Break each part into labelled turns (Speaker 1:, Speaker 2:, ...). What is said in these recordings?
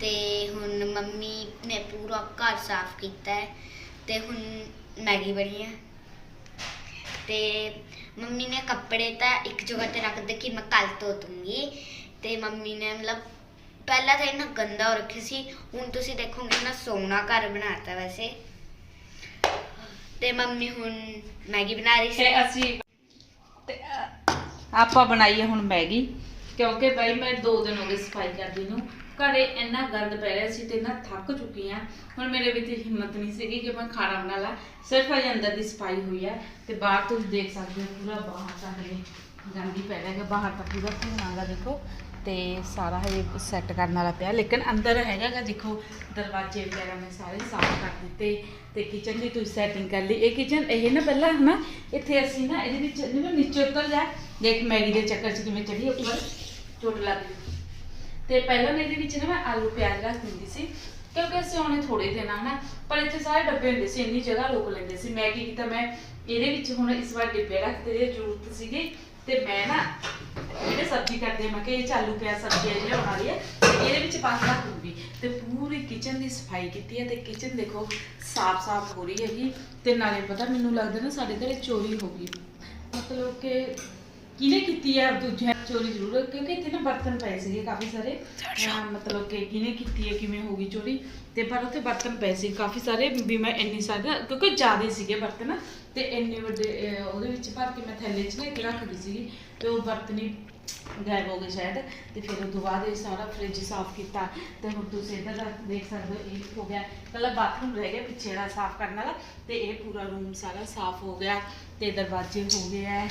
Speaker 1: ਤੇ ਹੁਣ ਮੰਮੀ ਨੇ ਪੂਰਾ ਘਰ ਸਾਫ਼ ਕੀਤਾ ਹੈ ਤੇ ਹੁਣ ਮੈਗੀ ਬਣੀ ਹੈ। ਤੇ ਮੰਮੀ ਨੇ ਕੱਪੜੇ ਤਾਂ ਇੱਕ ਜਗ੍ਹਾ ਤੇ ਰੱਖ ਦੇ ਕਿ ਮੈਂ ਕੱਲ ਧੋ ਦੂੰਗੀ। ਤੇ ਮੰਮੀ ਨੇ ਮਤਲਬ ਪਹਿਲਾਂ ਤਾਂ ਇਹਨਾਂ ਗੰਦਾ ਹੋ ਰੱਖਿਆ ਸੀ ਹੁਣ ਤੁਸੀਂ ਦੇਖੋਗੇ ਨਾ ਸੋਹਣਾ ਘਰ ਬਣਾਤਾ ਵੈਸੇ। ਤੇ ਮੰਮੀ ਹੁਣ ਮੈਗੀ ਬਣਾ ਰਹੀ ਸੀ।
Speaker 2: ਤੇ ਅਸੀਂ ਤੇ, ਅ, ਆਪਾਂ ਬਣਾਈ ਹੈ ਹੁਣ ਮੈਗੀ ਕਿਉਂਕਿ ਬਈ ਮੈਂ 2 ਦਿਨ ਹੋ ਗਏ ਸਫ਼ਾਈ ਕਰਦੀ ਨੂੰ। ਘਰੇ ਇੰਨਾ ਗੰਦ ਪੈ ਰਿਹਾ ਸੀ ਤੇ ਇੰਨਾ ਥੱਕ ਚੁੱਕੀ ਆ। ਹੁਣ ਮੇਰੇ ਵਿੱਚ ਹਿੰਮਤ ਨਹੀਂ ਸੀਗੀ ਕਿ ਮੈਂ ਖਾਣਾ ਬਣਾ ਲਾ। ਸਿਰਫ ਅਜੇ ਅੰਦਰ ਦੀ ਸਫ਼ਾਈ ਹੋਈ ਆ ਤੇ ਬਾਹਰ ਤੁਸੀਂ ਦੇਖ ਸਕਦੇ ਹੋ ਪੂਰਾ ਬਾਹਰ ਤਾਂ ਹਲੇ ਗੰਦੀ ਪੈ ਰਿਹਾ ਹੈ ਬਾਹਰ ਤਾਂ ਪੂਰਾ ਧੂਣਾਗਾ ਦੇਖੋ ਤੇ ਸਾਰਾ ਹਜੇ ਸੈੱਟ ਕਰਨ ਵਾਲਾ ਪਿਆ। ਲੇਕਿਨ ਅੰਦਰ ਹੈਗਾਗਾ ਦੇਖੋ, ਦਰਵਾਜ਼ੇ ਵਗੈਰਾ ਮੈਂ ਸਾਰੇ ਸਾਫ਼ ਕਰ ਦਿੱਤੇ ਤੇ ਕਿਚਨ ਦੀ ਤੁਸੀਂ ਸੈਟਿੰਗ ਕਰ ਲਈ। ਇਹ ਕਿਚਨ ਇਹ ਨਾ ਪਹਿਲਾਂ ਹਨਾ, ਇੱਥੇ ਅਸੀਂ ਨਾ ਇਹਦੇ ਵਿੱਚ ਜਿਵੇਂ ਨੀਚੇ ਉਤਰ ਜਾ। ਦੇਖ ਮੈਗੀ ਦੇ ਚੱਕਰ 'ਚ ਕਿਵੇਂ ਚੜੀ ਉੱਪਰ। ਚੋਟ ਲੱਗ ਗਈ। ਤੇ ਪਹਿਲਾਂ ਮੈਂ ਇਹਦੇ ਵਿੱਚ ਨਾ ਮੈਂ ਆਲੂ ਪਿਆਜ਼ ਰੱਖ ਦਿੰਦੀ ਸੀ, ਕਿਉਂਕਿ ਅਸੀਂ ਉਹਨੇ ਥੋੜੇ ਦਿਨ ਹਨਾ? ਪਰ ਇੱਥੇ ਸਾਰੇ ਡੱਬੇ ਹੁੰਦੇ ਸੀ, ਇੰਨੀ ਜਗ੍ਹਾ ਲੋਕ ਲੈਂਦੇ ਸੀ। ਮੈਂ ਕੀ ਕੀਤਾ, ਮੈਂ ਇਹਦੇ ਵਿੱਚ ਹੁਣ ਇਸ ਵਾਰ ਡੱਬੇ ਰੱਖਦੇ ਦੇ ਜ਼ਰੂਰਤ ਸੀਗੀ। ਤੇ ਮੈਂ ਨਾ ਜਿਹੜੇ ਸਬਜ਼ੀ ਕਰਦੇ ਮੈਂ ਕਿ ਇਹ 'ਚ ਆਲੂ ਪਿਆਜ਼ ਸਬਜ਼ੀ ਹੈ ਜਿਹੜੀ ਆਉਣ ਵਾਲੀ ਹੈ ਇਹਦੇ ਵਿੱਚ ਪਾ ਰੱਖ ਦੂੰਗੀ ਤੇ ਪੂਰੀ ਕਿਚਨ ਦੀ ਸਫ਼ਾਈ ਕੀਤੀ ਹੈ ਤੇ ਕਿਚਨ ਦੇਖੋ ਸਾਫ਼-ਸਾਫ਼ ਹੋ ਰਹੀ ਹੈਗੀ। ਤੇ ਨਾਲੇ ਪਤਾ, ਮੈਨੂੰ ਲੱਗਦਾ ਨਾ ਸਾਡੇ ਘਰੇ ਚੋਰੀ ਹੋ ਗਈ। ਮਤਲਬ ਕਿ ਕਿਹਨੇ ਕੀਤੀ ਹੈ? ਦੂਜਿਆਂ ਨੇ ਚੋਰੀ ਜ਼ਰੂਰ ਕਿਉਂਕਿ ਇੱਥੇ ਨਾ ਬਰਤਨ ਪਏ ਸੀਗੇ ਕਾਫੀ ਸਾਰੇ। ਅਹ ਮਤਲਬ ਕਿ ਕਿਹਨੇ ਕੀਤੀ ਹੈ ਕਿਵੇਂ ਹੋ ਗਈ ਚੋਰੀ? ਤੇ ਪਰ ਉੱਥੇ ਬਰਤਨ ਪਏ ਸੀ ਕਾਫੀ ਸਾਰੇ ਵੀ ਮੈਂ ਇੰਨੀ ਸਾਰੇ ਕਿਉਂਕਿ ਜ਼ਿਆਦੇ ਸੀਗੇ ਬਰਤਨ ਤੇ ਇੰਨੇ ਵੱਡੇ ਅਹ, ਉਹਦੇ ਵਿੱਚ ਭਰ ਕੇ ਮੈਂ ਥੈਲੇ 'ਚ ਨਾ ਇੱਕ ਰੱਖ ਦਿੱਤੀ ਸੀਗੀ ਤੇ ਉਹ ਬਰਤਨ ਹੀ ਗਾਇਬ ਹੋ ਗਏ ਸ਼ਾਇਦ। ਤੇ ਫਿਰ ਤੋਂ ਬਾਅਦ ਇਹ ਸਾਰਾ ਫ੍ਰਿਜ ਸਾਫ਼ ਕੀਤਾ ਤੇ ਹੁਣ ਤੁਸੀਂ ਇੱਧਰ ਦਾ ਦੇਖ ਸਕਦੇ ਹੋ ਇਹ ਹੋ ਗਿਆ ਕੱਲਾ ਬਾਥਰੂਮ ਰਹਿ ਗਿਆ ਪਿੱਛੇ ਦਾ ਸਾਫ਼ ਕਰਨ ਵਾਲਾ ਤੇ ਇਹ ਪੂਰਾ ਰੂਮ ਸਾਰਾ ਸਾਫ਼ ਹੋ ਗਿਆ ਤੇ ਦਰਵਾਜ਼ੇ ਹੋ ਗਏ ਹੈ।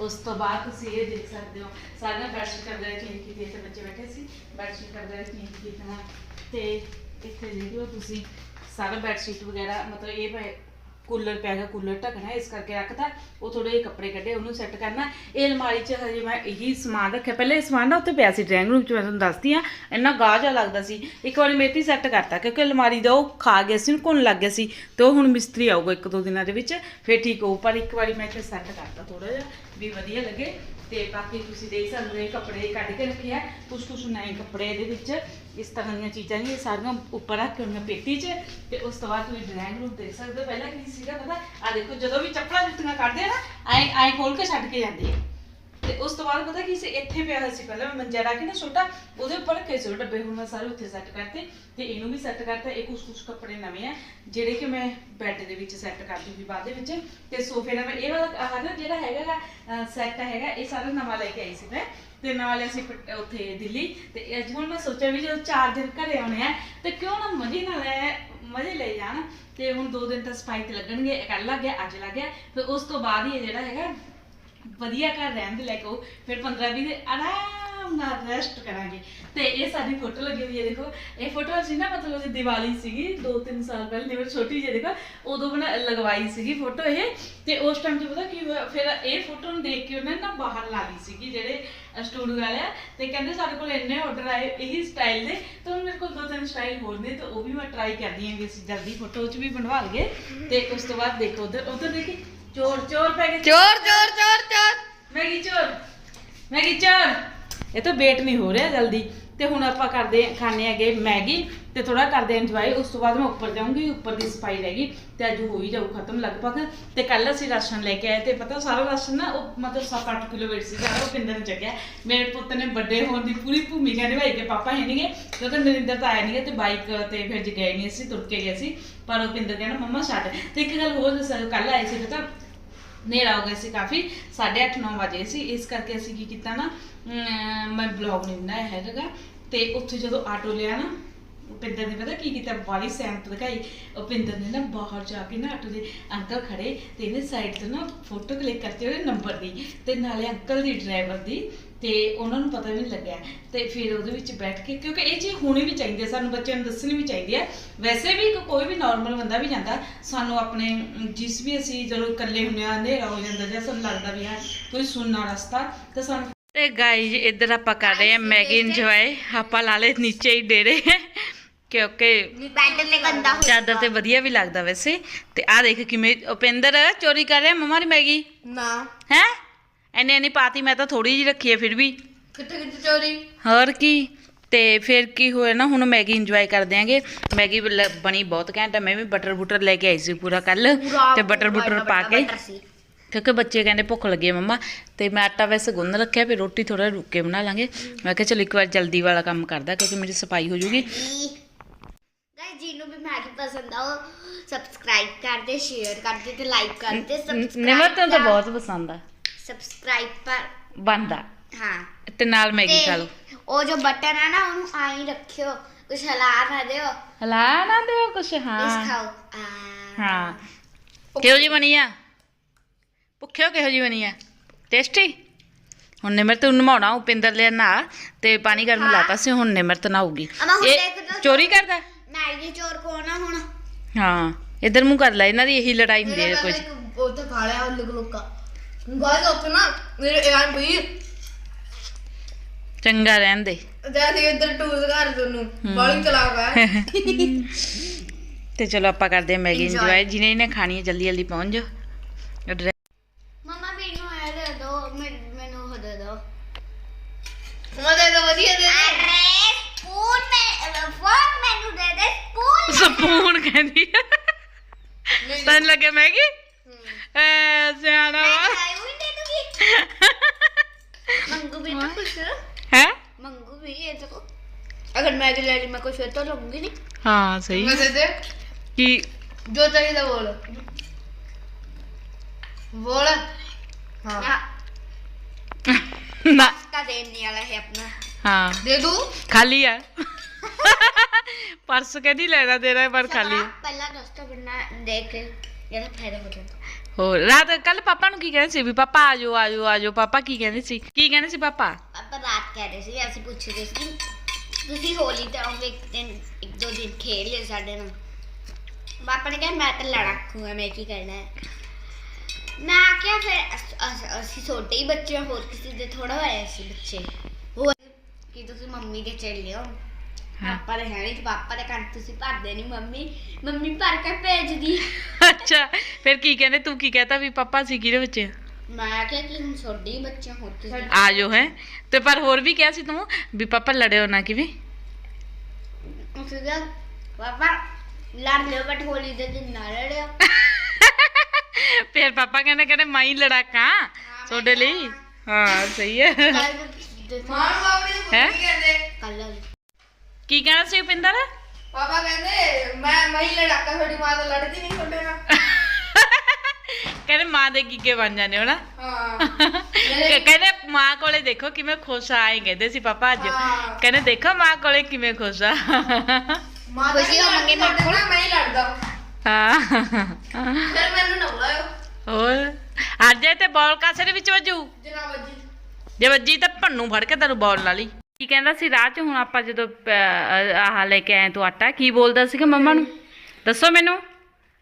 Speaker 2: ਉਸ ਤੋਂ ਬਾਅਦ ਤੁਸੀਂ ਇਹ ਦੇਖ ਸਕਦੇ ਹੋ, ਸਾਰੀਆਂ ਬੈਡਸ਼ੀਟ ਵਗੈਰਾ ਚੇਂਜ ਕੀਤੀ ਤੇ ਬੱਚੇ ਬੈਠੇ ਸੀ ਬੈਡਸ਼ੀਟ ਵਗੈਰਾ ਚੇਂਜ ਕੀਤੀਆਂ ਤੇ ਇੱਥੇ ਦੇਖੋ ਤੁਸੀਂ, ਸਾਰਾ ਬੈਡਸ਼ੀਟ ਵਗੈਰਾ, ਮਤਲਬ ਇਹ ਪਏ ਕੂਲਰ ਪੈ ਗਿਆ, ਕੂਲਰ ਢੱਕਣਾ ਇਸ ਕਰਕੇ ਰੱਖਦਾ ਉਹ ਥੋੜੇ ਜਿਹੇ ਕੱਪੜੇ ਕੱਢੇ, ਉਹਨੂੰ ਸੈੱਟ ਕਰਨਾ। ਇਹ ਅਲਮਾਰੀ 'ਚ ਹਜੇ ਮੈਂ ਇਹੀ ਸਮਾਨ ਰੱਖਿਆ। ਪਹਿਲੇ ਇਹ ਸਮਾਨ ਨਾ ਉੱਥੇ ਪਿਆ ਸੀ ਡਰਾਇੰਗ ਰੂਮ 'ਚ, ਮੈਂ ਤੁਹਾਨੂੰ ਦੱਸਦੀ ਆ ਇੰਨਾ ਗਾਹ ਜਿਹਾ ਲੱਗਦਾ ਸੀ। ਇੱਕ ਵਾਰੀ ਮੇਤੀ ਸੈੱਟ ਕਰਤਾ, ਕਿਉਂਕਿ ਅਲਮਾਰੀ ਦਾ ਉਹ ਖਾ ਗਿਆ ਸੀ, ਉਹਨੂੰ ਲੱਗ ਗਿਆ ਸੀ। ਤੇ ਉਹ ਹੁਣ ਮਿਸਤਰੀ ਆਊਗਾ ਇੱਕ ਦੋ ਦਿਨਾਂ ਦੇ ਵਿੱਚ, ਫਿਰ ਠੀਕ ਹੋਊ। ਪਰ ਇੱਕ ਵਾਰੀ ਮੈਂ ਇੱਥੇ ਸੈੱਟ ਕਰਤਾ ਥੋੜਾ ਜਿਹਾ, ਵੀ ਵਧੀਆ ਲੱਗੇ। ਤੇ ਬਾਕੀ ਤੁਸੀਂ ਦੇਖ ਸਕਦੇ ਹੋ ਕੱਪੜੇ ਕੱਢ ਕੇ ਰੱਖਿਆ ਕੁਛ ਕੁਛ ਨਵੇਂ ਕੱਪੜੇ ਇਹਦੇ ਵਿੱਚ ਇਸ ਤਰ੍ਹਾਂ ਦੀਆਂ ਚੀਜ਼ਾਂ ਨਹੀਂ, ਇਹ ਸਾਰੀਆਂ ਉੱਪਰ ਰੱਖ ਕੇ ਹੋਈਆਂ ਪੇਟੀ 'ਚ ਤੇ ਉਸ ਤੋਂ ਬਾਅਦ ਤੁਸੀਂ ਡਰਾਇੰਗ ਰੂਮ ਦੇਖ ਸਕਦੇ ਹੋ। ਪਹਿਲਾਂ ਕੀ ਸੀਗਾ ਪਤਾ? ਆ ਦੇਖੋ, ਜਦੋਂ ਵੀ ਚੱਪਲਾਂ ਜੁੱਤੀਆਂ ਕੱਢਦੇ ਆ ਨਾ, ਐ ਐ ਖੋਲ ਕੇ ਛੱਡ ਕੇ ਜਾਂਦੇ ਆ। ਤੇ ਉਸ ਤੋਂ ਬਾਅਦ ਪਤਾ ਕੀ ਸੀ? ਇੱਥੇ ਪਿਆ ਹੋਇਆ ਸੀ ਪਹਿਲਾਂ ਮੈਂ ਮੰਜਾ ਰੱਖ ਕੇ ਨਾ ਛੋਟਾ, ਉਹਦੇ ਉੱਪਰ ਰੱਖੇ ਸੀ ਉਹ ਡੱਬੇ। ਹੁਣ ਮੈਂ ਸਾਰੇ ਉੱਥੇ ਸੈੱਟ ਕਰਤੇ ਤੇ ਇਹਨੂੰ ਵੀ ਸੈੱਟ ਕਰਤਾ। ਇਹ ਕੁਝ ਕੁਝ ਕੱਪੜੇ ਨਵੇਂ ਆ, ਜਿਹੜੇ ਕਿ ਮੈਂ ਬੈੱਡ ਦੇ ਵਿੱਚ ਸੈੱਟ ਕਰ ਦੂੰਗੀ ਬਾਅਦ ਦੇ ਵਿੱਚ। ਤੇ ਸੋਫੇ ਦਾ ਮੈਂ ਇਹ ਵਾਲਾ ਆਹ ਨਾ ਜਿਹੜਾ ਹੈਗਾ ਸੈੱਟ ਹੈਗਾ, ਇਹ ਸਾਰਾ ਨਵਾਂ ਲੈ ਕੇ ਆਈ ਸੀ ਮੈਂ। ਤੇ ਨਾਲ ਅਸੀਂ ਪਟ- ਉੱਥੇ ਦਿੱਲੀ। ਤੇ ਅੱਜ ਹੁਣ ਮੈਂ ਸੋਚਿਆ ਵੀ ਜਦੋਂ ਚਾਰ ਦਿਨ ਘਰੇ ਆਉਣੇ ਆ, ਤੇ ਕਿਉਂ ਨਾ ਮਜ਼ੇ ਨਾਲ ਐ ਮਜ਼ੇ ਲੈ ਜਾਣ। ਤੇ ਹੁਣ ਦੋ ਦਿਨ ਤਾਂ ਸਫ਼ਾਈ ਤੇ ਲੱਗਣਗੇ ਕੱਲ ਲੱਗ ਗਿਆ, ਅੱਜ ਲੱਗ ਗਿਆ। ਫਿਰ ਉਸ ਤੋਂ ਬਾਅਦ ਹੀ ਇਹ ਜਿਹੜਾ ਹੈਗਾ, ਵਧੀਆ ਘਰ ਰਹਿਣ ਦੇ ਲੈ ਕੇ ਆਓ। ਫਿਰ 15 20 ਦਿਨ ਆਰਾਮ ਨਾਲ ਰੈਸਟ ਕਰਾਂਗੇ। ਤੇ ਇਹ ਸਾਡੀ ਫੋਟੋ ਲੱਗੀ ਹੋਈ ਹੈ ਦੇਖੋ। ਇਹ ਫੋਟੋ ਅਸੀਂ ਨਾ ਮਤਲਬ ਕਿ ਦੀਵਾਲੀ ਸੀਗੀ 2-3 ਸਾਲ ਪਹਿਲਾਂ ਜਿਵੇਂ ਛੋਟੀ ਜਿਹੀ ਦੇਖੋ। ਉਦੋਂ ਬਣਾ ਲਗਵਾਈ ਸੀਗੀ ਫੋਟੋ ਇਹ। ਤੇ ਉਸ ਟਾਈਮ ਤੇ ਪਤਾ ਕੀ ਹੋਇਆ ਫਿਰ ਇਹ ਫੋਟੋ ਨੂੰ ਦੇਖ ਕੇ ਉਹਨਾਂ ਨੇ ਨਾ ਬਾਹਰ ਲਾ ਲਈ ਸੀਗੀ ਜਿਹੜੇ ਸਟੂਡੀਓ ਵਾਲੇ ਤੇ ਕਹਿੰਦੇ ਸਾਡੇ ਕੋਲ ਇੰਨੇ ਆਰਡਰ ਆਏ ਇਹੀ ਸਟਾਈਲ ਦੇ। ਤਾਂ ਮੇਰੇ ਕੋਲ ਦੋ ਤਿੰਨ ਸਟਾਈਲ ਹੋਰ ਨੇ ਤੇ ਉਹ ਵੀ ਮੈਂ ਟਰਾਈ ਕਰਦੀ ਹਾਂ ਵੀ ਅਸੀਂ ਜਲਦੀ ਫੋਟੋ 'ਚ ਵੀ ਬਣਵਾ ਲਈਏ। ਤੇ ਉਸ ਤੋਂ ਬਾਅਦ ਦੇਖੋ ਉਧਰ ਉਧਰ ਦੇਖੀ ਚੋਰ ਚੋਰ ਪੈ ਗਏ।
Speaker 1: ਚੋਰ ਚੋਰ ਚੋਰ ਚੋਰ।
Speaker 2: ਮੈਗੀ ਚੋਰ ਮੈਗੀ ਚੋਰ। ਇਹ ਤਾਂ ਵੇਟ ਨਹੀਂ ਹੋ ਰਿਹਾ ਜਲਦੀ। ਤੇ ਹੁਣ ਆਪਾਂ ਕਰਦੇ ਖਾਣੇ ਹੈਗੇ ਮੈਗੀ ਤੇ ਥੋੜਾ ਕਰਦੇ ਇੰਜੋਏ ਉਸ ਤੋਂ ਬਾਅਦ ਮੈਂ ਉੱਪਰ ਜਾਊਂਗੀ, ਉੱਪਰ ਦੀ ਸਫ਼ਾਈ ਰਹਿ ਗਈ ਤੇ ਅੱਜ ਹੋ ਹੀ ਜਾਊ ਖਤਮ ਲਗਭਗ। ਤੇ ਕੱਲ ਅਸੀਂ ਰਾਸ਼ਨ ਲੈ ਕੇ ਆਏ ਤੇ ਪਤਾ ਸਾਰਾ ਰਾਸ਼ਨ ਨਾ, ਉਹ ਮਤਲਬ 7-8 ਕਿਲੋ ਵੇਟ ਸੀ, ਸਾਰਾ ਉਹ ਪਿੰਦਰ ਨੇ ਚੱਕਿਆ। ਮੇਰੇ ਪੁੱਤ ਨੇ ਵੱਡੇ ਹੋਣ ਦੀ ਪੂਰੀ ਭੂਮਿਕਾ ਨਿਭਾਈ ਕਿ ਪਾਪਾ ਹੈ ਨਹੀਂਗੇ। ਜਦੋਂ ਨਰਿੰਦਰ ਤਾਂ ਆਇਆ ਨਹੀਂਗਾ ਤੇ ਬਾਈਕ ਤੇ ਫਿਰ ਜੇ ਗਏ ਨਹੀਂ ਸੀ ਤੁਰ ਕੇ ਗਏ ਸੀ। ਪਰ ਉਹ ਪਿੰਦਰ ਕਹਿੰਦਾ, ਮੰਮਾ ਛੱਡ। ਤੇ ਇੱਕ ਗੱਲ ਹੋਰ ਦੱਸਾਂ ਕੱਲ ਆਏ ਸੀ ਪਤਾ ਹਨੇਰਾ ਹੋ ਗਿਆ ਸੀ ਕਾਫੀ 8:30 9 ਵਜੇ ਸੀ। ਇਸ ਕਰਕੇ ਅਸੀਂ ਕੀ ਕੀਤਾ ਨਾ ਮੈਂ ਬਲੌਗ ਨਹੀਂ ਬਣਾਇਆ ਹੈਗਾ। ਤੇ ਉੱਥੇ ਜਦੋਂ ਆਟੋ ਲਿਆ ਨਾ ਉਹ ਪਿੰਦਰ ਨੇ ਪਤਾ ਕੀ ਕੀਤਾ? ਵਾਲੀ ਸੈਂਪ ਦਿਖਾਈ ਉਹ ਪਿੰਦਰ ਨੇ ਨਾ ਬਾਹਰ ਜਾ ਕੇ ਨਾ ਆਟੋ ਦੇ ਅੰਕਲ ਖੜੇ ਤੇ ਇਹਨੇ ਸਾਈਡ ਤੋਂ ਨਾ ਫੋਟੋ ਕਲਿੱਕ ਕਰਤੇ ਉਹਦੇ ਨੰਬਰ ਦੀ ਤੇ ਨਾਲੇ ਅੰਕਲ ਦੀ ਡਰਾਈਵਰ ਦੀ ਤੇ ਉਹਨਾਂ ਨੂੰ ਪਤਾ ਵੀ ਨਹੀਂ ਲੱਗਿਆ। ਤੇ ਫਿਰ ਉਹਦੇ ਵਿੱਚ ਬੈਠ ਕੇ ਕਿਉਂਕਿ ਇਹ ਚੀਜ਼ ਹੋਣੀ ਵੀ ਚਾਹੀਦੀ ਹੈ ਸਾਨੂੰ ਬੱਚਿਆਂ ਨੂੰ ਦੱਸਣੀ ਵੀ ਚਾਹੀਦੀ ਹੈ। ਵੈਸੇ ਵੀ ਕੋਈ ਵੀ ਨਾਰਮਲ ਬੰਦਾ ਵੀ ਜਾਂਦਾ ਸਾਨੂੰ ਆਪਣੇ ਜਿਸ ਵੀ ਅਸੀਂ ਜਦੋਂ ਇਕੱਲੇ ਹੁੰਦੇ ਆ ਹਨੇਰਾ ਹੋ ਜਾਂਦਾ ਜਾਂ ਸਾਨੂੰ ਲੱਗਦਾ ਵੀ ਹਾਂ ਕੋਈ ਸੁੰਨਾ ਰਸਤਾ ਤੇ ਸਾਨੂੰ ਤੇ ਗਾਈਜ਼ ਇੱਧਰ ਆਪਾਂ ਕਰ ਰਹੇ ਹਾਂ ਮੈਗੀ ਇੰਜੋਏ ਆਪਾਂ ਲਾ ਲਏ ਨੀਚੇ ਹੀ ਡੇਰੇ ਕਿਉਂਕਿ
Speaker 1: ਬੈੱਡ ਤੇ ਗੰਦਾ ਹੋ
Speaker 2: ਚਾਦਰ ਤੇ ਵਧੀਆ ਵੀ ਲੱਗਦਾ ਵੈਸੇ। ਤੇ ਆਹ ਦੇਖ ਕਿਵੇਂ ਉਪਿੰਦਰ ਚੋਰੀ ਕਰ ਰਿਹਾ ਮਮਾ ਦੀ ਮੈਗੀ
Speaker 3: ਨਾ।
Speaker 2: ਹੈ? ਐਨੇ ਐਨੀ ਪਾਤੀ ਮੈਂ ਤਾਂ ਥੋੜੀ ਜਿਹੀ ਰੱਖੀ ਹੈ ਫਿਰ ਵੀ।
Speaker 3: ਕਿੱਥੇ ਕਿੱਥੇ ਚੋਰੀ?
Speaker 2: ਹੋਰ ਕੀ? ਤੇ ਫਿਰ ਕੀ ਹੋਇਆ ਨਾ ਹੁਣ ਮੈਗੀ ਇੰਜੋਏ ਕਰਦੇ ਆਂਗੇ ਮੈਗੀ ਲ- ਬਣੀ ਬਹੁਤ ਘੈਂਟ ਹੈ ਮੈਂ ਵੀ ਬਟਰ ਬੁਟਰ ਲੈ ਕੇ ਆਈ ਸੀ ਪੂਰਾ ਕੱਲ। ਤੇ ਬਟਰ ਬੁਟਰ ਪਾ ਕੇ। ਕਿਉਂਕਿ ਬੱਚੇ ਕਹਿੰਦੇ ਭੁੱਖ ਲੱਗੀ ਹੈ ਮੰਮਾ। ਤੇ ਮੈਂ ਆਟਾ ਵੈਸੇ ਗੁੰਨ ਰੱਖਿਆ ਫਿਰ ਰੋਟੀ ਥੋੜਾ ਰੁੱਕ ਕੇ ਬਣਾ ਲਾਂਗੇ। ਮੈਂ ਕਿਹਾ ਚਲ ਇੱਕ ਵਾਰ ਜਲਦੀ ਵਾਲਾ ਕੰਮ ਕਰਦਾ ਕਿਉਂਕਿ ਮੇਰੀ ਸਫ਼ਾਈ ਹੋ ਜੂਗੀ।
Speaker 1: ਗਾਇਸ ਜਿਹਨੂੰ ਵੀ ਮੈਗੀ ਪਸੰਦ ਆ ਉਹ ਸਬਸਕ੍ਰਾਈਬ ਕਰਦੇ ਸ਼ੇਅਰ ਕਰਦੇ ਤੇ ਲਾਈਕ ਕਰਦੇ
Speaker 2: ਨਿਮਰਤ ਨੂੰ ਤਾਂ ਬਹੁਤ ਪਸੰਦ ਆ।
Speaker 1: ਸਬਸਕ੍ਰਾਈਬ ਪਰ
Speaker 2: ਬੰਦਾ
Speaker 1: ਹਾਂ
Speaker 2: ਤੇ ਨਾਲ ਮੈਗੀ ਖਾ ਲਓ
Speaker 1: ਤੇ ਉਹ ਜੋ ਬਟਨ ਹੈ ਨਾ ਉਹਨੂੰ ਆਈ ਰੱਖਿਓ ਕੁਛ ਹਲਾ ਨਾ ਦਿਓ
Speaker 2: ਹਲਾ ਨਾ ਦਿਓ ਕੁਛ
Speaker 1: ਇਸ
Speaker 2: ਹਾਂ
Speaker 1: ਖਾਓ ਆ
Speaker 2: ਹਾਂ ਕਿਹੋ ਜੀ ਬਣੀ ਆ ਭੁੱਖਿਓ ਕਿਹੋ ਜੀ ਬਣੀ ਆ ਟੇਸਟੀ ਹੁਣ ਨਿਮਰਤ ਨੂੰ ਨਮਾਉਣਾ ਉਪਿੰਦਰ ਲਿਆ ਨਾ ਤੇ ਪਾਣੀ ਗਰਮ ਲਾਤਾ ਸੀ ਹੁਣ ਨਿਮਰਤ ਨਹਾਊਗੀ
Speaker 1: ਅਮਾ ਹੁਣ
Speaker 2: ਇਹ
Speaker 1: ਦੇਖ ਤਾਂ
Speaker 2: ਚੋਰੀ ਕਰਦਾ
Speaker 1: ਮੈਗੀ ਚੋਰ ਕੋਣ ਆ ਹੁਣ
Speaker 2: ਹਾਂ ਇਧਰ ਮੂੰਹ ਕਰ ਲੈ ਇਹਨਾਂ ਦੀ ਇਹੀ ਲੜਾਈ ਹੁੰਦੀ ਹੈ ਕੁਝ
Speaker 3: ਉੱਥੇ ਖਾ ਲਿਆ ਉਹ ਲੋਕਾ ਗਾਇਸ ਉੱਥੇ ਨਾ ਮੇਰੇ ਯਾਰ ਵੀ
Speaker 2: ਚੰਗਾ ਰਹਿਣ ਦੇ।
Speaker 3: ਜੈਸੇ ਇੱਧਰ ਟੂਰ ਕਰ ਤੁਹਾਨੂੰ ਬਾਲੀ ਚਲਾਕ ਹੈ
Speaker 2: ਤੇ ਚਲੋ ਆਪਾਂ ਕਰਦੇ ਹਾਂ ਮੈਗੀ
Speaker 1: Enjoy.
Speaker 2: ਇੰਜੋਏ। ਜਿਹਨੇ ਇਹਨੇ ਖਾਣੀ ਹੈ ਜਲਦੀ ਜਲਦੀ ਪਹੁੰਚ ਜਾਓ।
Speaker 1: ਮਮਾ ਮੈਨੂੰ ਇਹ ਦੇ ਦੋ। ਮੈਨੂੰ ਉਹ ਦੇ ਦੋ।
Speaker 3: ਮਜ਼ੇ ਤਾਂ ਵਧੀਆ ਦੇ
Speaker 1: ਅਰੇ ਸਪੂਨ ਮੈਂ ਫੋਨ ਮੈਨੂੰ ਦੇ ਦੇ। ਸਪੂਨ
Speaker 2: ਸਪੂਨ ਕਹਿੰਦੀ ਆ। ਤੈਨੂੰ ਲੱਗੇ ਮੈਗੀ? ਐ ਸਿਆਣਾ
Speaker 1: ਮੈਂ
Speaker 2: ਵਾ।
Speaker 1: ਖਾਈ ਹੋਈ ਦੇ ਦੂੰਗੀ ਮੰਗੂ ਵੀ ਤਾਂ ਕੁਛ।
Speaker 2: ਹੈ?
Speaker 1: ਮੰਗੂ ਵੀ ਇਹ ਦੇਖੋ। ਅਗਰ ਮੈਗੀ ਲੈ ਲਈ ਮੈਂ ਕੁਛ ਤਾਂ ਲਊਂਗੀ ਨਹੀਂ
Speaker 2: ਹਾਂ ਸਹੀ।
Speaker 3: ਮਜ਼ੇ ਦੇ
Speaker 2: ਕੀ?
Speaker 3: ਜੋ ਚਾਹੀਦਾ ਬੋਲ। ਬੋਲ। ਹਾਂ।
Speaker 1: ਨਾ।
Speaker 2: ਨਾ।
Speaker 1: ਤਾਂ ਦੇਣੇ ਵਾਲਾ ਹੈ ਆਪਣਾ।
Speaker 2: ਹਾਂ।
Speaker 3: ਦੇ ਦੂ?
Speaker 2: ਖਾਲੀ ਆ। ਪਰਸ ਕਹਿੰਦੀ ਲੈਣਾ ਦੇਣਾ ਪਰ ਖਾਲੀ ਆ।
Speaker 1: ਪਹਿਲਾਂ ਰਸਤਾ ਬਣਾ ਦੇਖ ਕੇ ਇਹਦਾ ਫਾਇਦਾ ਹੋ ਜਾਂਦਾ।
Speaker 2: ਹੋਰ, ਰਾਤ ਕੱਲ ਪਾਪਾ ਨੂੰ ਕੀ ਕਹਿੰਦੇ ਸੀ ਵੀ ਪਾਪਾ ਆਜੋ ਆਜੋ ਆਜੋ ਪਾਪਾ ਕੀ ਕਹਿੰਦੇ ਸੀ? ਕੀ ਕਹਿੰਦੇ ਸੀ ਪਾਪਾ?
Speaker 1: ਆਪਾਂ ਰਾਤ ਕਹਿ ਰਹੇ ਸੀ, ਅਸੀਂ ਪੁੱਛ ਰਹੇ ਸੀ, ਤੁਸੀਂ ਹੋਲੀ ਤੇ ਆਉਂਗੇ ਇੱਕ ਦਿਨ, ਇੱਕ ਦੋ ਦਿਨ ਖੇਡ ਲਿਓ ਸਾਡੇ ਨਾਲ। ਪਾਪਾ ਨੇ ਕਿਹਾ, ਮੈਂ ਤਾਂ ਲੜਾਕੂਗਾ ਮੈਂ ਕੀ ਕਰਨਾ ਹੈ? ਮੈਂ ਆਖਿਆ, ਫਿਰ ਅਸੀਂ ਛੋਟੇ ਹੀ ਬੱਚੇ ਹੋਰ ਕਿਸੇ ਦੇ ਥੋੜਾ ਹੋਇਆ ਸੀ ਬੱਚੇ। ਹੋਰ, ਕਿ ਤੁਸੀਂ ਮੰਮੀ ਦੇ ਚੱਲੇ ਹੋ? ਪਾਪਾ ਦੇ ਹੈ ਨਹੀਂ ਤੇ ਪਾਪਾ ਦੇ ਕੰਨ ਤੁਸੀਂ ਭਰਦੇ ਨਹੀਂ ਮੰਮੀ ਮੰਮੀ ਭਰ ਕੇ ਭੇਜਦੀ।
Speaker 2: ਅੱਛਾ ਫਿਰ ਕੀ ਕਹਿੰਦੇ? ਤੂੰ ਕੀ ਕਹਤਾ ਵੀ ਪਾਪਾ ਸੀ ਕਿਹਦੇ ਬੱਚੇ
Speaker 1: ਮੈਂ ਆਖਿਆ ਕਿ ਹੁਣ ਹੀ ਬੱਚੇ ਹਾਂ, ਤੁਸੀਂ
Speaker 2: ਆਜੋ ਹੈ। ਤੇ ਪਰ ਹੋਰ ਵੀ ਕਿਹਾ ਸੀ ਤੂੰ ਵੀ ਪਾਪਾ ਲੜਿਓ ਨਾ ਕਿਵੇਂ?
Speaker 1: ਉਸੇ ਦਾ ਪਾਪਾ ਲੜ ਲਿਓ ਬਟ ਹੋਲੀ ਦੇ ਦਿਨ ਨਾ ਲੜਿਓ।
Speaker 2: ਫਿਰ ਪਾਪਾ ਕਹਿੰਦੇ ਕਹਿੰਦੇ ਮਾਈ ਲੜਾਕਾਂ ਤੁਹਾਡੇ ਲਈ। ਹਾਂ ਸਹੀ ਹੈ।
Speaker 3: ਮਾਂ ਬਾਪ ਨੇ
Speaker 2: ਹੈਂ?
Speaker 1: ਕੱਲ
Speaker 2: ਕੀ ਕਹਿਣਾ ਸੀ ਉਪਿੰਦਰ
Speaker 3: ਪਾਪਾ ਕਹਿੰਦੇ ਮੈਂ ਮੈਂ ਹੀ ਲੜਾਕਾ ਤੁਹਾਡੀ ਮਾਂ ਤਾਂ ਲੜਦੀ ਨਹੀਂ ਤੁਹਾਡੇ ਨਾਲ।
Speaker 2: ਕਹਿੰਦੇ ਮਾਂ ਦੇ ਕੀਕੇ ਬਣ ਜਾਂਦੇ ਹੋ ਨਾ?
Speaker 3: ਹਾਂ।
Speaker 2: ਕਹਿੰਦੇ ਮਾਂ ਕੋਲੇ ਦੇਖੋ ਕਿਵੇਂ ਖੁਸ਼ ਆਏ ਕਹਿੰਦੇ ਸੀ ਪਾਪਾ ਅੱਜ।
Speaker 3: ਹਾਂ।
Speaker 2: ਕਹਿੰਦੇ ਦੇਖੋ ਮਾਂ ਕੋਲੇ ਕਿਵੇਂ ਖੁਸ਼ ਆ।
Speaker 3: ਮਾਂ
Speaker 1: ਖੁਸ਼ੀ ਹੋਵਾਂਗੇ ਮੈਂ
Speaker 3: ਨਾਲ ਮੈਂ ਹੀ ਲੜਦਾ।
Speaker 2: ਹਾਂ।
Speaker 3: ਫਿਰ ਮੈਨੂੰ ਨਾ ਬੁਲਾਇਓ।
Speaker 2: ਹੋਰ? ਅੱਜ ਇਹ ਤੇ ਬੋਲ ਕਾਸੇ ਦੇ ਵਿੱਚ ਵੱਜੂ?
Speaker 3: ਜਨਾਬ ਜੀ
Speaker 2: ਜੇ ਵੱਜੀ ਤਾਂ ਭੰਨੂ ਫੜ ਕੇ ਤੈਨੂੰ ਬੋਲ ਲਾ ਲਈ ਕੀ ਕਹਿੰਦਾ ਸੀ ਰਾਹ ਚ? ਹੁਣ ਆਪਾਂ ਜਦੋਂ ਪ- ਆਹ ਲੈ ਕੇ ਆਏ ਤੂੰ ਆਟਾ ਕੀ ਬੋਲਦਾ ਸੀਗਾ ਮੰਮਾ ਨੂੰ? ਦੱਸੋ ਮੈਨੂੰ।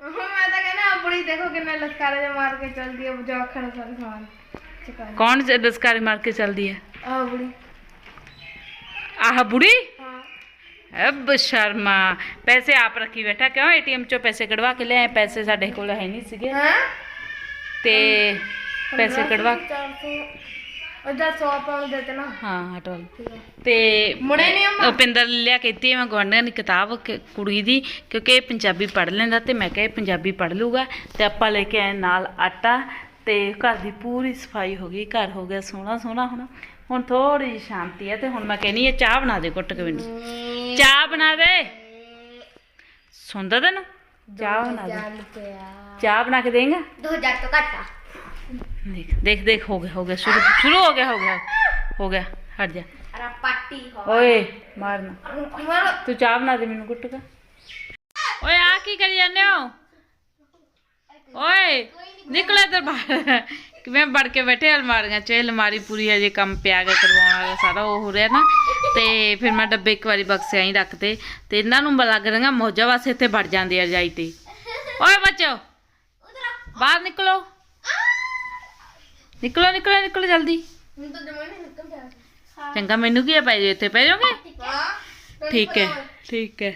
Speaker 3: ਮੈਂ ਤਾਂ ਕਹਿੰਦਾ ਆਪਣੀ ਦੇਖੋ ਕਿੰਨੇ ਲਸਕਾਰੇ ਜਿਹਾ ਮਾਰ ਕੇ ਚੱਲਦੀ ਹੈ ਜਵਾਖਾਂ ਦਾ ਸਾਰਾ
Speaker 2: ਕੌਣ ਜ- ਦਸਕਾਰੀ ਮਾਰ ਕੇ ਚੱਲਦੀ ਹੈ?
Speaker 3: ਆ ਬੁੜੀ
Speaker 2: ਆਹ ਬੁੜੀ?
Speaker 3: ਹਾਂ।
Speaker 2: ਅਬ ਸ਼ਰਮਾ। ਪੈਸੇ ਆਪ ਰੱਖੀ ਬੈਠਾ ਕਿਉਂ? ਏਟੀਐਮ ਚੋਂ ਪੈਸੇ ਕਢਵਾ ਕੇ ਲਿਆਏ ਪੈਸੇ ਸਾਡੇ ਕੋਲ ਹੈ ਨਹੀਂ ਸੀਗੇ।
Speaker 3: ਹਾਂ?
Speaker 2: ਤੇ ਪੈਸੇ ਕਢਵਾ
Speaker 3: 400 ਉਹਦਾ 100 ਪਾਉਂਡ ਦੇ ਨਾ
Speaker 2: ਹਾਂ ਹਟਵਾਲ ਤੇ
Speaker 3: ਮੁੜੇ ਨੀ ਅੰਮਾ?
Speaker 2: ਉਪਿੰਦਰ ਨੇ ਲਿਆ ਕੀਤੀ ਮੈਂ ਗਵਾਂਢੀਆਂ ਦੀ ਕਿਤਾਬ ਕਿ- ਕੁੜੀ ਦੀ ਕਿਉਂਕਿ ਇਹ ਪੰਜਾਬੀ ਪੜ੍ਹ ਲੈਂਦਾ ਤੇ ਮੈਂ ਕਿਹਾ ਇਹ ਪੰਜਾਬੀ ਪੜ੍ਹ ਲੂਗਾ ਤੇ ਆਪਾਂ ਲੈ ਕੇ ਆਏ ਨਾਲ ਆਟਾ ਤੇ ਘਰ ਦੀ ਪੂਰੀ ਸਫ਼ਾਈ ਹੋ ਗਈ ਘਰ ਹੋ ਗਿਆ ਸੋਹਣਾ ਸੋਹਣਾ ਹੁਣ। ਹੁਣ ਥੋੜੀ ਜਿਹੀ ਸ਼ਾਂਤੀ ਹੈ ਤੇ ਹੁਣ ਮੈਂ ਕਹਿੰਨੀ ਇਹ ਚਾਹ ਬਣਾ ਦੇ ਘੁੱਟ ਕੇ ਮੈਨੂੰ। ਚਾਹ ਬਣਾ ਦੇ। ਸੁਣਦਾ ਤੈਨੂੰ? ਚਾਹ ਬਣਾ ਦੇ।
Speaker 3: ਰੁਪਿਆ
Speaker 2: ਚਾਹ ਬਣਾ ਕੇ ਦੇਂਗਾ?
Speaker 1: 2000 ਤੋਂ ਘੱਟ ਆ।
Speaker 2: ਦੇਖ ਦੇਖ ਦੇਖ ਹੋ ਗਿਆ ਹੋ ਗਿਆ ਸ਼ੁਰੂ ਸ਼ੁਰੂ ਹੋ ਗਿਆ ਹੋ ਗਿਆ ਹੋ ਗਿਆ ਹਟ ਜਾ।
Speaker 1: ਅਰਾ ਪਾਟੀ ਹੋ
Speaker 2: ਓਏ ਮਾਰਨਾ।
Speaker 3: ਮਾਰ
Speaker 2: ਤੂੰ ਚਾਹ ਬਣਾ ਦੇ ਮੈਨੂੰ ਗੁੱਟ ਕਾ। ਓਏ ਆ ਕੀ ਕਰੀ ਜਾਂਦੇ ਹੋ? ਓਏ ਨਿਕਲ ਇੱਧਰ ਬਾਹਰ। ਕਿਵੇਂ ਵੜ ਕੇ ਬੈਠੇ ਅਲਮਾਰੀਆਂ 'ਚ? ਅਲਮਾਰੀ ਪੂਰੀ ਹਜੇ ਕੰਮ ਪਿਆ ਗਿਆ ਕਰਵਾਉਣ ਵਾਲਾ ਸਾਰਾ ਉਹ ਹੋ ਰਿਹਾ ਨਾ। ਤੇ ਫਿਰ ਮੈਂ ਡੱਬੇ ਇੱਕ ਵਾਰੀ ਬਕਸੇ ਹੀ ਰੱਖਤੇ ਤੇ ਇਹਨਾਂ ਨੂੰ ਲੱਗ ਰਹੀਆਂ ਮੌਜਾਂ ਵਾਸਤੇ ਇੱਥੇ ਵੜ ਜਾਂਦੇ ਆ ਰਜਾਈ ਤੇ। ਓਏ ਬੱਚੋ। ਬਾਹਰ ਨਿਕਲੋ। ਨਿਕਲੋ ਨਿਕਲੋ ਨਿਕਲੋ ਜਲਦੀ।
Speaker 3: ਹੁਣ ਤਾਂ ਜਮਾ ਨਹੀਂ ਨਿਕਲ ਜਾ
Speaker 2: ਚੰਗਾ ਮੈਨੂੰ ਕੀ ਆ ਪੈ ਜਾਓ ਇੱਥੇ ਪੈ ਜਾਓਗੇ?
Speaker 3: ਹਾਂ
Speaker 2: ਠੀਕ ਹੈ। ਠੀਕ ਹੈ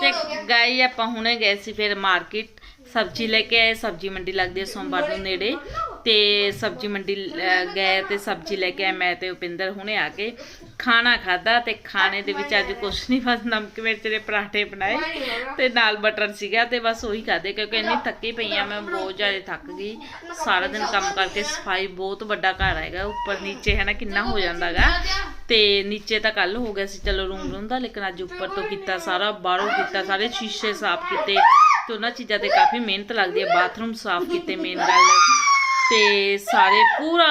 Speaker 2: ਤੇ ਗਾਈ ਆਪਾਂ ਹੁਣੇ ਗਏ ਸੀ ਫਿਰ ਮਾਰਕੀਟ ਸਬਜ਼ੀ ਲੈ ਕੇ ਆਏ ਸਬਜ਼ੀ ਮੰਡੀ ਲੱਗਦੀ ਹੈ ਸੋਮਵਾਰ ਨੂੰ ਨੇੜੇ। ਤੇ ਸਬਜ਼ੀ ਮੰਡੀ ਅਹ, ਗਏ ਤੇ ਸਬਜ਼ੀ ਲੈ ਕੇ ਆਏ ਮੈਂ ਤੇ ਉਪਿੰਦਰ ਹੁਣੇ ਆ ਕੇ ਖਾਣਾ ਖਾਦਾ ਤੇ ਖਾਣੇ ਦੇ ਵਿੱਚ ਅੱਜ ਕੁਛ ਨਹੀਂ ਬਸ ਨਮਕ ਮਿਰਚ ਦੇ ਪਰਾਠੇ ਬਣਾਏ ਤੇ ਨਾਲ ਬਟਰ ਸੀਗਾ ਤੇ ਬਸ ਉਹੀ ਖਾਦੇ ਕਿਉਂਕਿ ਇੰਨੀ ਥੱਕੀ ਪਈ ਆ ਮੈਂ ਬਹੁਤ ਜ਼ਿਆਦਾ ਥੱਕ ਗਈ। ਸਾਰਾ ਦਿਨ ਕੰਮ ਕਰਕੇ ਸਫ਼ਾਈ ਬਹੁਤ ਵੱਡਾ ਘਰ ਹੈਗਾ ਉੱਪਰ ਨੀਚੇ ਹੈ ਨਾ ਕਿੰਨਾ ਹੋ ਜਾਂਦਾਗਾ ਤੇ ਨੀਚੇ ਤਾਂ ਕੱਲ ਹੋ ਗਿਆ ਸੀ ਚਲੋ ਰੂਮ ਰੂਮ ਦਾ ਲੇਕਿਨ ਅੱਜ ਉੱਪਰ ਤੋਂ ਕੀਤਾ ਸਾਰਾ ਬਾਹਰੋਂ ਕੀਤਾ ਸਾਰੇ ਸ਼ੀਸ਼ੇ ਸਾਫ਼ ਕੀਤੇ ਤੇ ਉਹਨਾਂ ਚੀਜ਼ਾਂ ਤੇ ਕਾਫੀ ਮਿਹਨਤ ਲੱਗਦੀ ਹੈ ਬਾਥਰੂਮ ਸਾਫ਼ ਕੀਤੇ ਮੇਨ ਗੱਲ। ਤੇ ਸਾਰੇ ਪੂਰਾ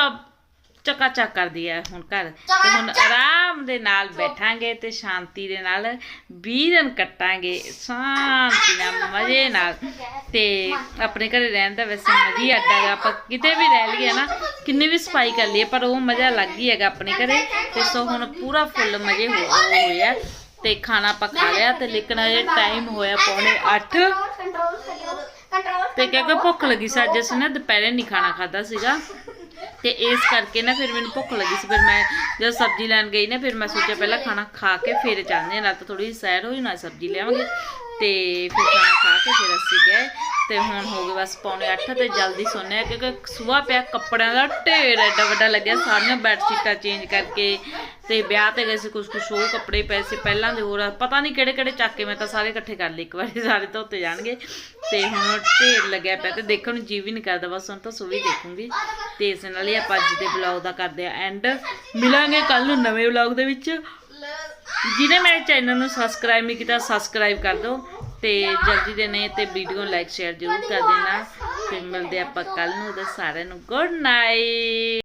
Speaker 2: ਚੱਕਾ ਚੱਕ ਕਰਦੀ ਹੈ ਹੁਣ ਘਰ। ਤੇ ਹੁਣ ਆਰਾਮ ਦੇ ਨਾਲ ਬੈਠਾਂਗੇ ਤੇ ਸ਼ਾਂਤੀ ਦੇ ਨਾਲ 20 ਦਿਨ ਕੱਟਾਂਗੇ ਸ਼ਾਂਤੀ ਨਾਲ ਮਜ਼ੇ ਨਾਲ। ਤੇ ਆਪਣੇ ਘਰੇ ਰਹਿਣ ਦਾ ਵੈਸੇ ਮਜ਼ਾ ਹੀ ਅੱਡਾ ਹੈਗਾ ਆਪਾਂ ਕਿਤੇ ਵੀ ਰਹਿ ਲਈਏ ਨਾ ਕਿੰਨੀ ਵੀ ਸਫ਼ਾਈ ਕਰ ਲਈਏ ਪਰ ਉਹ ਮਜ਼ਾ ਅਲੱਗ ਹੀ ਹੈਗਾ ਆਪਣੇ ਘਰੇ। ਤੇ ਸੋ ਹੁਣ ਪੂਰਾ ਫੁੱਲ ਮਜ਼ੇ ਹੋ ਹੋਏ ਆ। ਤੇ ਖਾਣਾ ਖਾ ਲਿਆ ਤੇ ਲੇਕਿਨ ਅਜੇ ਟਾਈਮ ਹੋਇਆ ਪੌਣੇ 8
Speaker 1: ਕੰਟਰੋਲ
Speaker 2: ਤੇ ਕਿਉਂਕਿ ਭੁੱਖ ਲੱਗੀ ਸੀ ਅੱਜ ਅਸੀਂ ਨਾ ਦੁਪਹਿਰੇ ਨਹੀਂ ਖਾਣਾ ਖਾਦਾ ਸੀਗਾ। ਤੇ ਇਸ ਕਰਕੇ ਨਾ ਫਿਰ ਮੈਨੂੰ ਭੁੱਖ ਲੱਗੀ ਸੀ। ਫਿਰ ਮੈਂ ਜਦ ਸਬਜ਼ੀ ਲੈਣ ਗਈ ਨਾ ਫਿਰ ਮੈਂ ਸੋਚਿਆ ਪਹਿਲਾਂ ਖਾਣਾ ਖਾ ਕੇ ਫਿਰ ਚੱਲਦੇ ਹਾਂ। ਨਾਲ ਤਾਂ ਥੋੜੀ ਸੈਰ ਹੋਈ ਨਾਲ ਸਬਜ਼ੀ ਲਿਆਵਾਂਗੇ। ਤੇ ਫਿਰ ਖਾਣਾ ਖਾ ਕੇ ਫਿਰ ਅਸੀਂ ਗਏ। ਤੇ ਹੁਣ ਹੋ ਗਏ ਬਸ ਪੌਣੇ 8 ਤੇ ਜਲਦੀ ਸੋਨੇ ਆ, ਕਿਉਂਕਿ ਸੁਬਾਹ ਪਿਆ ਕੱਪੜਿਆਂ ਦਾ ਢੇਰ ਐਡਾ ਵੱਡਾ ਲੱਗਿਆ, ਸਾਰੀਆਂ ਬੈੱਡਸ਼ੀਟਾਂ ਚੇਂਜ ਕਰਕੇ ਤੇ ਵਿਆਹ ਤੇ ਗਏ ਸੀ ਕੁਝ ਕੁਝ ਉਹ ਕੱਪੜੇ ਪਏ ਸੀ ਪਹਿਲਾਂ ਦੇ ਹੋਰ ਪਤਾ ਨਹੀਂ ਕਿਹੜੇ ਕਿਹੜੇ ਚੱਕ ਕੇ ਮੈਂ ਤਾਂ ਸਾਰੇ ਇਕੱਠੇ ਕਰ ਲਏ, ਇੱਕ ਵਾਰੀ ਸਾਰੇ ਧੋਤੇ ਜਾਣਗੇ। ਤੇ ਹੁਣ ਢੇਰ ਲੱਗਿਆ ਪਿਆ ਤੇ ਦੇਖਣ ਨੂੰ ਜੀ ਵੀ ਨਹੀਂ ਕਰਦਾ, ਬਸ ਹੁਣ ਤਾਂ ਸੁਬਹ ਹੀ ਦੇਖੂੰਗੀ। ਤੇ ਇਸ ਨਾਲ ਹੀ ਆਪਾਂ ਅੱਜ ਦੇ ਵਲੌਗ ਦਾ ਕਰਦੇ ਆ ਐਂਡ ਮਿਲਾਂਗੇ ਕੱਲ ਨੂੰ ਨਵੇਂ ਵਲੌਗ ਦੇ ਵਿੱਚ। ਜਿਹਨੇ ਮੇਰੇ ਚੈਨਲ ਨੂੰ ਸਬਸਕ੍ਰਾਈਬ ਨਹੀਂ ਕੀਤਾ ਸਬਸਕ੍ਰਾਈਬ ਕਰ ਦਿਓ। ਤੇ ਜਲਦੀ ਦੇ ਨੇ ਤੇ ਵੀਡੀਓ ਲਾਈਕ ਸ਼ੇਅਰ ਜ਼ਰੂਰ ਕਰ ਦੇਣਾ। ਫਿਰ ਮਿਲਦੇ ਆਪਾਂ ਕੱਲ ਨੂੰ ਤੇ ਸਾਰਿਆਂ ਨੂੰ ਗੁੱਡ ਨਾਈਟ